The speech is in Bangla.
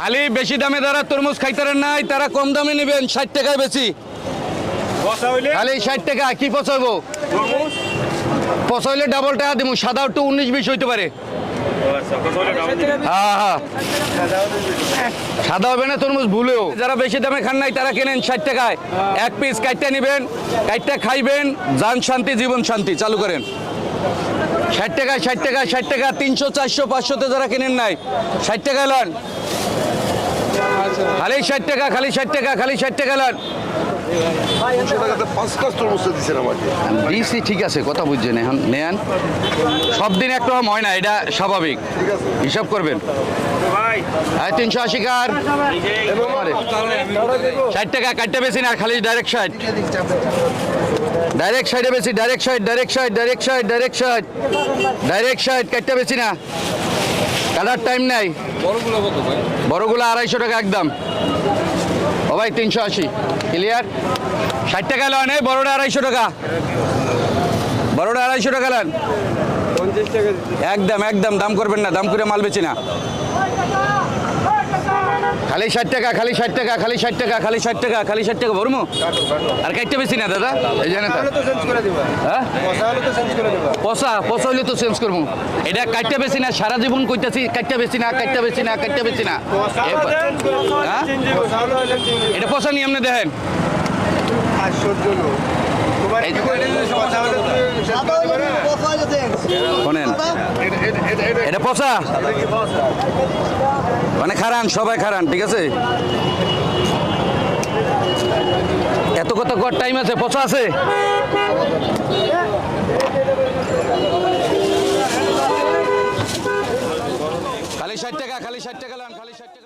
খালি বেশি দামে যারা তরমুজ খাইতারেন নাই তারা কম দামে নেবেন ষাট টাকায় বেশি। খালি ষাট টাকা কি পচাইব? পচাইলে ডাবল টাকা দিব সাদা একটু উনিশ বিশ হইতে পারে। আচ্ছা হ্যাঁ হ্যাঁ। সাদা হবে না তরমুজ ভুলেও। যারা বেশি দামে খান নাই তারা কেনেন ষাট টাকায়। এক পিস কাইটটা নেবেন কাইটটা খাইবেন যান শান্তি জীবন শান্তি চালু করেন। ষাট টাকা ষাট টাকা ষাট টাকা তিনশো চারশো পাঁচশোতে যারা কেনেন নাই ষাট টাকা লন। খালি ষাট টাকা খালি ষাট টাকা খালি ষাট টাকা লন। দিছি ঠিক আছে কথা বুঝছেন এখন নেন সব দিন একটা হয় না এটা স্বাভাবিক। হিসাব করবেন। হ্যাঁ তিনশো আশি কার? ষাট টাকা বেশি না খালি ডাইরেক্ট ষাট। ডাইরেক্ট সাইডে বেশি direct side direct side direct side direct side direct side কাটতে বেশি না। কাটার টাইম নাই। বড়গুলো আড়াইশো টাকা একদম। ও ভাই তিনশো আশি। ক্লিয়ার ষাট টাকা লেন এই বড়টা আড়াইশো টাকা। বড়টা আড়াইশো টাকা লন। একদম একদম দাম করবেন না দাম করে মাল বেচি না। খালি ষাট টাকা খালি ষাট টাকা খালি ষাট টাকা খালি ষাট টাকা খালি ষাট টাকা ভরমু আর কাটতে বেশি না দাদা? এই জানে তো হ্যাঁ? পচা পচা হইলে তো চেঞ্জ করব। এটা কাটতে বেশি না সারা জীবন কইতাছি কাটতে বেশি না কাটতে বেশি না কাটতে বেশি না। হ্যাঁ? এটা পচা নিয়ে আপনি দেখেন। এই- এটা পচা? মানে খারান, সবাই খারান, ঠিক আছে? এত কত কর টাইম আছে? পচা আছে? খালি ষাট টাকা, খালি ষাট টাকা খালি লান